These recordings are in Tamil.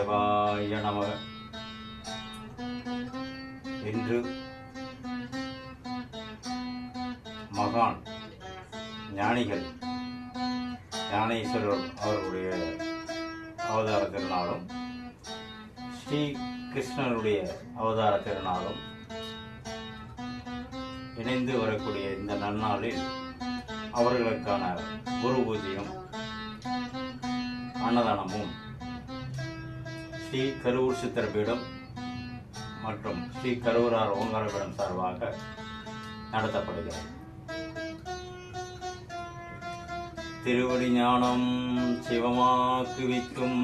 நமக. இன்று மகான் ஞானிகள் ஞானேஸ்வரர் அவர்களுடைய அவதார திருநாளும் ஸ்ரீ கிருஷ்ணனுடைய அவதார திருநாளும் இணைந்து வரக்கூடிய இந்த நன்னாளில் அவர்களுக்கான குரு பூஜையும் அன்னதானமும் ஸ்ரீ கரூர் சித்தர் பீடம் மற்றும் ஸ்ரீ கரூரார் ஓங்கார பீடம் சார்பாக நடத்தப்படுகிறது. திருவடி ஞானம் சிவமாக்குவிக்கும்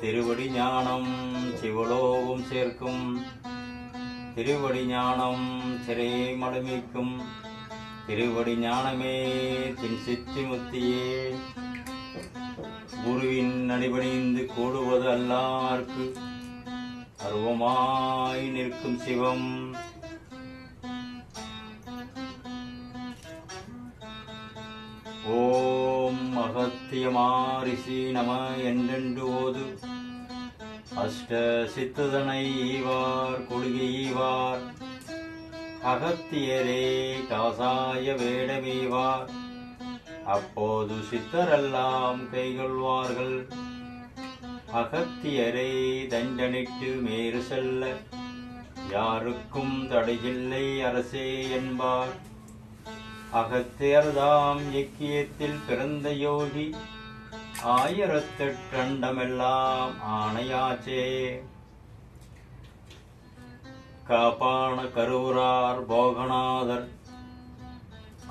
திருவடி ஞானம் சிவலோகம் சேர்க்கும் திருவடி ஞானம் சிறையை மடுமிக்கும் திருவடி ஞானமே தின் சித்தி முத்தியே குருவின் அடிபணிந்து கூடுவது அல்லார்க்கு அருவமாய் நிற்கும் சிவம். ஓம் அகத்தியமாரிசி நம என்றென்று ஓது. அஷ்ட சித்துதனை ஈவார் கொள்கை ஈவார். அகத்தியரே காசாய வேடமீவார். அப்போது சித்தரெல்லாம் கைகொள்வார்கள். அகத்தியரை தண்டனிட்டு மேறு செல்ல யாருக்கும் தடையில்லை அரசே என்பார். அகத்தியர்தாம் இக்கியத்தில் பிறந்த யோகி ஆயிரத்தெட்டண்டமெல்லாம் ஆணையாச்சே. காப்பான கருவுரார் போகநாதர்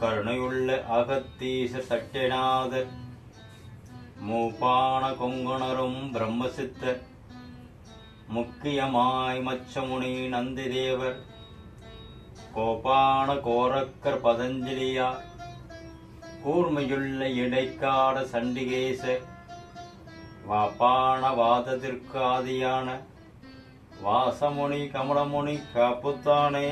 கருணையுள்ள அகத்தீச சட்டநாதர் மூப்பான கொங்குணரும் பிரம்மசித்தர் முக்கியமாய் மச்சமுனி நந்திதேவர் கோபான கோரக்கர் பதஞ்சலியா கூர்மையுள்ள இடைக்காட சண்டிகேச வாப்பான வாதத்திற்கு ஆதியான வாசமுனி கமலமுனி காப்புத்தானே.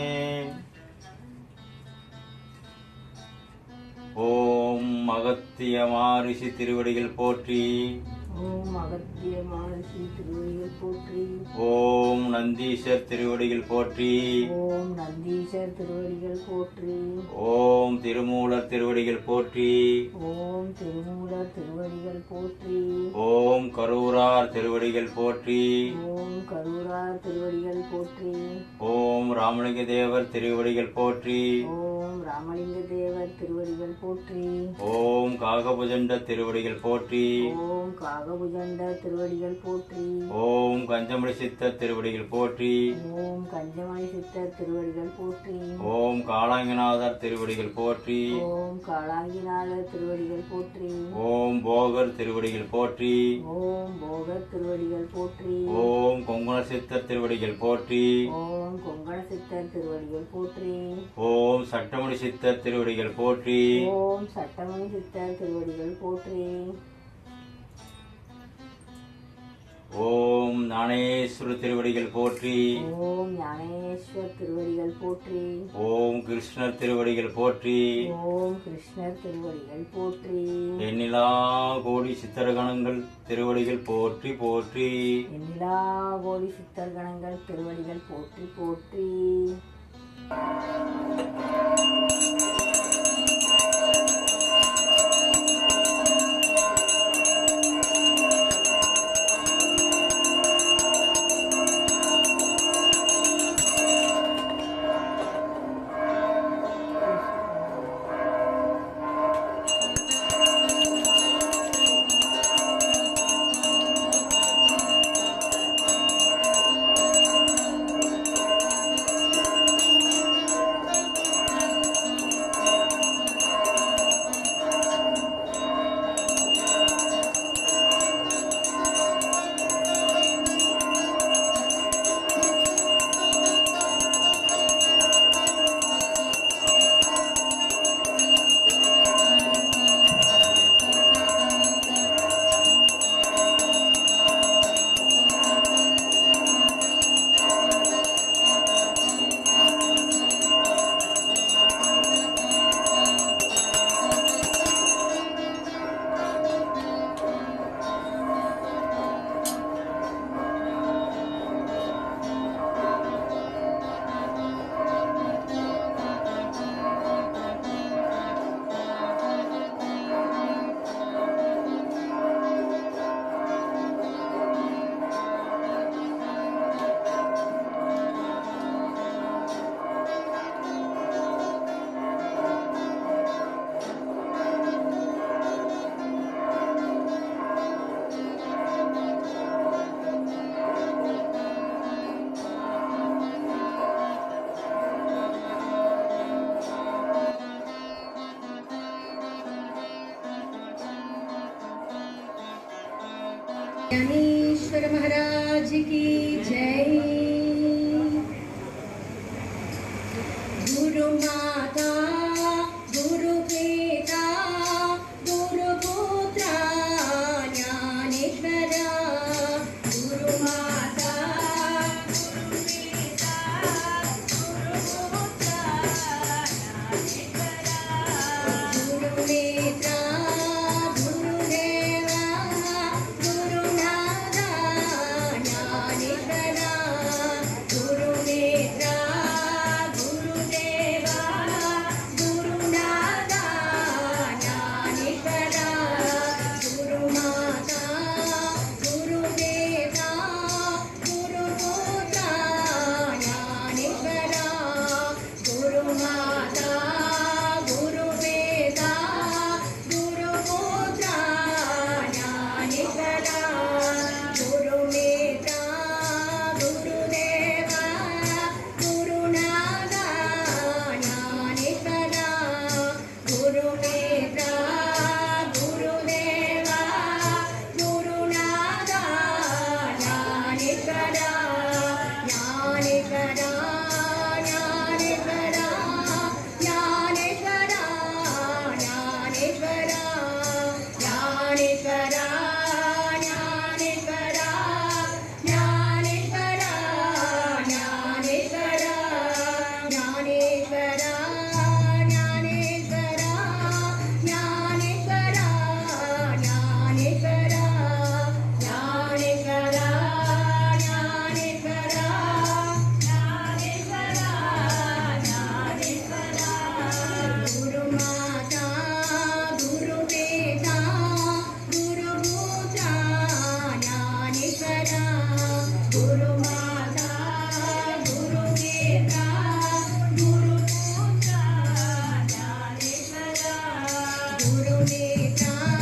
ஓம் அகத்திய மாரிஷி திருவடிகள் போற்றி. ஓம் அகத்திய மானசி திருவடிகள் போற்றி ஓம் நந்தீசர் திருவடிகள் போற்றி ஓம் நந்தீசர் திருவடிகள் போற்றி ஓம் திருமூலர் திருவடிகள் போற்றி ஓம் திருமூலர் திருவடிகள் போற்றி ஓம் கரூரார் திருவடிகள் போற்றி ஓம் கரூரார் திருவடிகள் போற்றி ஓம் ராமலிங்க தேவர் திருவடிகள் போற்றி ஓம் ராமலிங்க தேவர் திருவடிகள் போற்றி ஓம் காகபுஜண்ட திருவடிகள் போற்றி ஓம் காகபுஜண்ட திருவடிகள் போற்றி ஓம் கஞ்சமணி சித்தர் திருவடிகள் போற்றி ஓம் கஞ்சமணி சித்தர் திருவடிகள் போற்றி ஓம் காளாங்கிநாதர் திருவடிகள் போற்றி ஓம் காளாங்கிநாதர் திருவடிகள் போற்றி ஓம் போகர் திருவடிகள் போற்றி ஓம் போகர் திருவடிகள் போற்றி ஓம் கொங்குண சித்தர் திருவடிகள் போற்றி ஓம் கொங்கண சித்தர் திருவடிகள் போற்றி ஓம் சட்டமணி சித்தர் திருவடிகள் போற்றி ஓம் சட்டமணி சித்தர் திருவடிகள் போற்றி ஓம் ஞானேஸ்வர திருவடிகள் போற்றி. ஓம் ஞானேஸ்வர் திருவடிகள் போற்றி. ஓம் கிருஷ்ணர் திருவடிகள் போற்றி. ஓம் கிருஷ்ணர் திருவடிகள் போற்றி. எண்ணிலா கோடி சித்தரகணங்கள் திருவடிகள் போற்றி போற்றி. எண்ணிலா கோடி சித்தர் கணங்கள் திருவடிகள் போற்றி போற்றி. ज्ञानेश्वर महाराज की ಗುರುನೇ ತಾ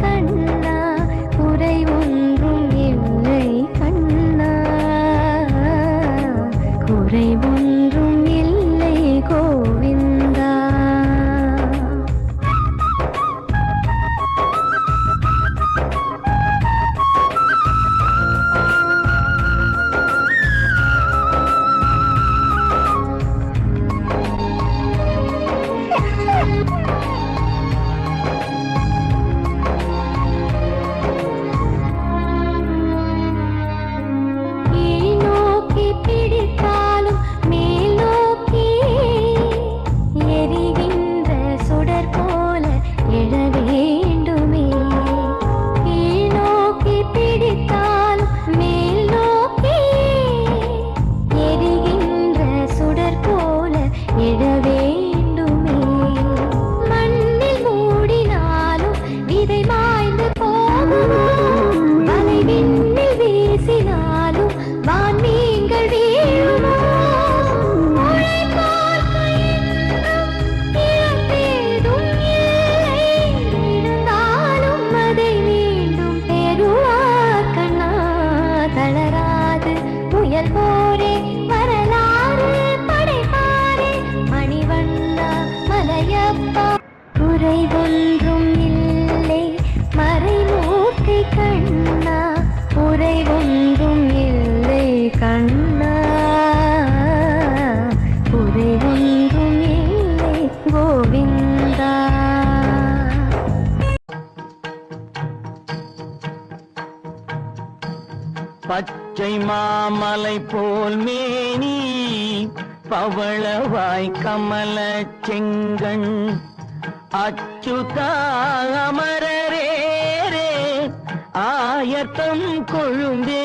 கண் மாமலை போல் மேனி பவளவாய் கமல செங்கண் அச்சுதா அமரரேரே ஆயத்தம் கொழுந்தே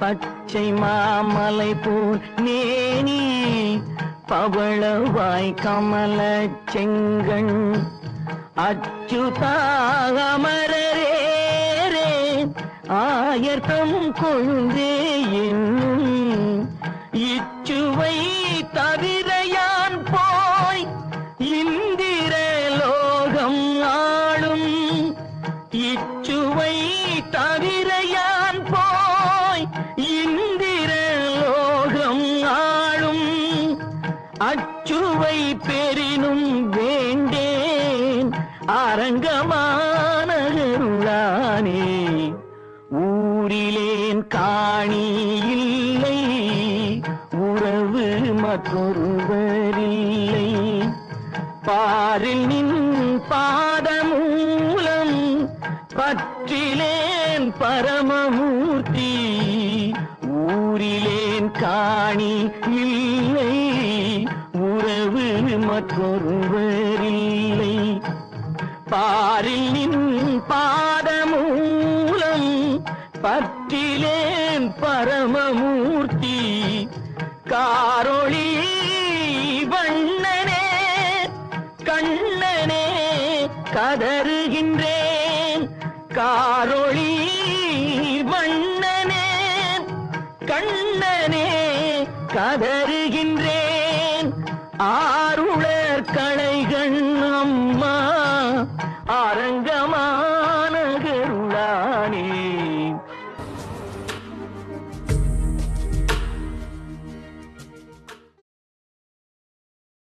பச்சை மாமலை போல் மேனி பவளவாய் கமல செங்கண் அச்சுதா அமரே ஆயர்தம் கொழுந்தே என்னும் பாரில் நின் பாதமூலம் கதறுகின்றேன். காரொளி